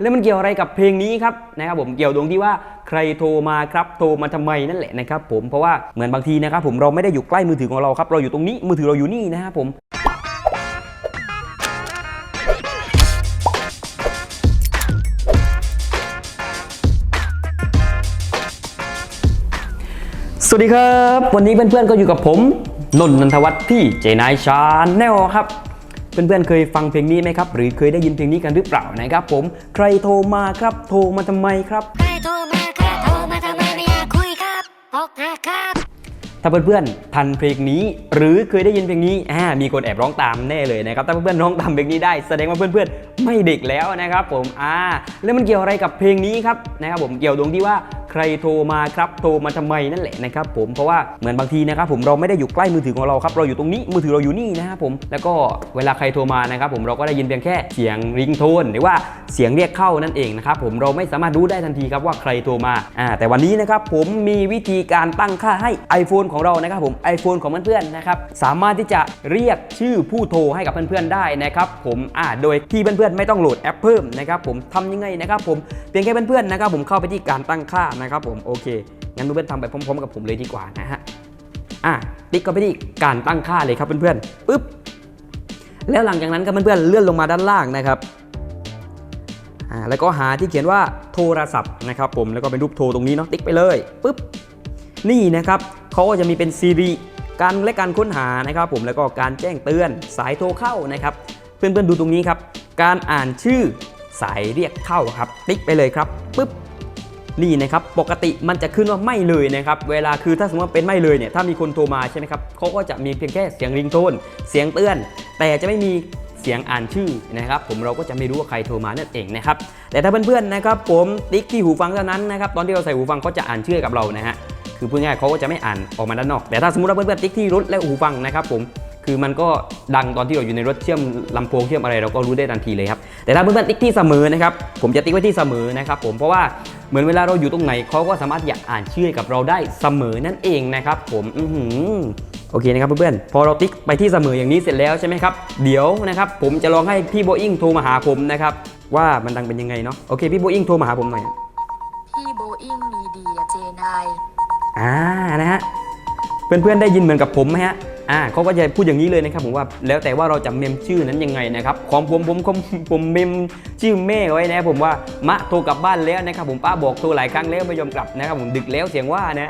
แล้วมันเกี่ยวอะไรกับเพลงนี้ครับนะครับผมเกี่ยวตรงที่ว่าใครโทรมาครับโทรมาทำไมนั่นแหละนะครับผมเพราะว่าเหมือนบางทีนะครับผมเราไม่ได้อยู่ใกล้มือถือของเราครับเราอยู่ตรงนี้มือถือเราอยู่นี่นะครับผมสวัสดีครับ วันนี้เพื่อนๆก็อยู่กับผมนนท์นันทวัฒน์ที่เจนายชาแนลครับ เพื่อนๆเคยฟังเพลงนี้ไหมครับ หรือเคยได้ยินเพลงนี้กันหรือเปล่านะครับผมใครโทรมาครับโทรมาทำไมครับใครโทรมาครับโทรมาทำไมไม่อยากคุยครับอกหักครับถ้าเพื่อนๆทันเพลงนี้ หรือเคยได้ยินเพลงนี้อ่ามีคนแอบร้องตามแน่เลยนะครับถ้าเพื่อนๆร้องตามเพลงนี้ได้ แสดงว่าเพื่อนๆไม่เด็กแล้วนะครับผมอ่าแล้วมันเกี่ยวอะไรกับเพลงนี้ครับนะครับผมเกี่ยวตรงที่ว่าใค รโทรมาครับโทรมาทำไมนั่นแหละนะครับผมเพราะว่าเหมือนบางทีนะครับผมเราไม่ได้อยู่ใกล้มือถือของเราครับเราอยู่ตรงนี้มือถือเราอยู่นี่นะครับผมแล้วก็เวลาใครโทรมานะครับผมเราก็ได้ยินเพียงแค่เสียงริงโทนหรือว่าเสียงเรียกเข้านั่นเองนะครับผมเราไม่สามารถรู้ได้ทันทีครับว่าใครโทรมาอ่าแต่วันนี้นะครับผมมีวิธีการตั้งค่าให้ iPhone ของเรานะครับผม iPhone ของเพื่อนๆนะครับสามารถที่จะเรียกชื่อผู้โทรให้กับเพื่อนๆได้นะครับผมอ่าโดยที่เพื่อนๆไม่ต้องโหลดแอปเพิ่มนะครับผมทำยังไงนะครับผมเพียงแค่เพื่อนๆนะครับผมเข้าไปที่การตั้งค่านะครับผมโอเคงั้นเพื่อนๆทำไปพร้อมๆกับผมเลยดีกว่านะฮะอะติ๊กเข้าไปที่การตั้งค่าเลยครับเพื่อนๆปึ๊บแล้วหลังจากนั้นครับเพื่อนๆเลื่อนลงมาด้านล่างนะครับอ่าแล้วก็หาที่เขียนว่าโทรศัพท์นะครับผมแล้วก็เป็นรูปโทรตรงนี้เนาะติ๊กไปเลยปุ๊บนี่นะครับเขาก็จะมีเป็นซีรีการและการค้นหานะครับผมแล้วก็การแจ้งเตือนสายโทรเข้านะครับ เพื่อนๆดูตรงนี้ครับ การอ่านชื่อสายเรียกเข้าครับ ติ๊กไปเลยครับปุ๊บ นี่นะครับปกติมันจะขึ้นว่าไม่เลยนะครับเวลาคือถ้าสมมติว่าเป็นไม่เลยเนี่ยถ้ามีคนโทรมาใช่ไหมครับเขาก็จะมีเพียงแค่เสียงริงโทนเสียงเตือน แต่จะไม่มีเสียงอ่านชื่อนะครับ ผมเราก็จะไม่รู้ว่าใครโทรมานั่นเองนะครับแต่ถ้าเพื่อนๆนะครับ ผมติ๊กที่หูฟังเท่านั้นนะครับตอนที่เราใส่หูฟังเขาจะอ่านชื่อกับเรานะฮะคือพูดง่ายเขาก็จะไม่อ่านออกมาด้านนอก แต่ถ้าสมมติว่าเพื่อนๆติ๊กที่รถและหูฟังนะครับผม คือมันก็ดังตอนที่เราอยู่ในรถเชื่อมลำโพงเชื่อมอะไรเราก็รู้ได้ทันทีเลยครับ แต่ถ้าเพื่อนๆติ๊กที่เสมอนะครับ ผมจะติ๊กไว้ที่เสมอนะครับผม เพราะว่าเหมือนเวลาเราอยู่ตรงไหนเขาก็สามารถอยากอ่านชื่อให้กับเราได้เสมอนั่นเองนะครับผมอือหือโอเคนะครับเพื่อนๆ พอเราติ๊กไปที่เสมออย่างนี้เสร็จแล้วใช่ไหมครับ เดี๋ยวนะครับผมจะลองให้พี่โบอิงโทรมาหาผมนะครับว่ามันดังเป็นยังไงเนาะ โอเคพี่โบอิงโทรมาหาผมหน่อย พี่โบอิงมีเดียเจนายอ่านะฮะ เพื่อนๆได้ยินเหมือนกับผมไหมฮะ อ่าเขาก็จะพูดอย่างนี้เลยนะครับผมว่าแล้วแต่ว่าเราจะเมมชื่อนั้นยังไงนะครับของผมผมผมผมเมมชื่อแม่ไว้นะผมว่ามะโทรกลับบ้านแล้วนะครับผมป้าบอกโทรหลายครั้งแล้วไม่ยอมกลับนะครับผมดึกแล้วเสียงว่านะ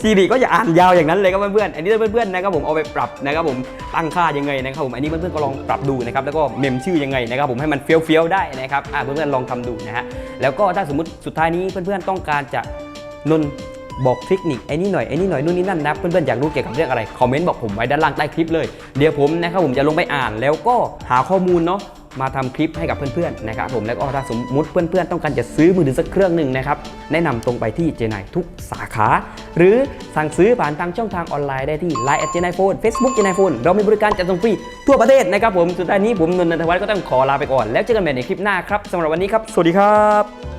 ซีรีก็จะอ่านยาวอย่างนั้นเลยครับเพื่อนๆอันนี้ถ้าเพื่อนๆนะครับผมเอาไปปรับนะครับผมตั้งค่ายังไงนะครับผมอันนี้เพื่อนๆก็ลองปรับดูนะครับแล้วก็เมมชื่อยังไงนะครับผมให้มันเฟี้ยวๆได้นะครับอ่าเพื่อนๆลองทำดูนะฮะแล้วก็ถ้าสมมติสุดท้ายนี้เพื่อนๆต้องการจะนน บอกเทคนิคไอ้นี่หน่อยไอ้นี่หน่อยนู่นนี่นั่นนะเพื่อนๆอยากรู้เกี่ยวกับเรื่องอะไรคอมเมนต์บอกผมไว้ด้านล่างใต้คลิปเลยเดี๋ยวผมนะครับผมจะลงไปอ่านแล้วก็หาข้อมูลเนาะมาทำคลิปให้กับเพื่อนๆนะครับผมแล้วก็ถ้าสมมติเพื่อนๆ ต้องการจะซื้อมือถือสักเครื่องหนึ่งนะครับแนะนำตรงไปที่เจนายทุกสาขา หรือสั่งซื้อผ่านทางช่องทางออนไลน์ได้ที่ Line เจนายโฟนเฟซบุ๊กเจนายโฟนเรามีบริการจัดส่งฟรีทั่วประเทศนะครับผมสุดท้ายนี้ผมนนท์นันทวัฒน์ก็ต้องขอลาไปก่อน แล้วเจอกันใหม่ในคลิปหน้าครับสำหรับวันนี้ครับ สวัสดีครับ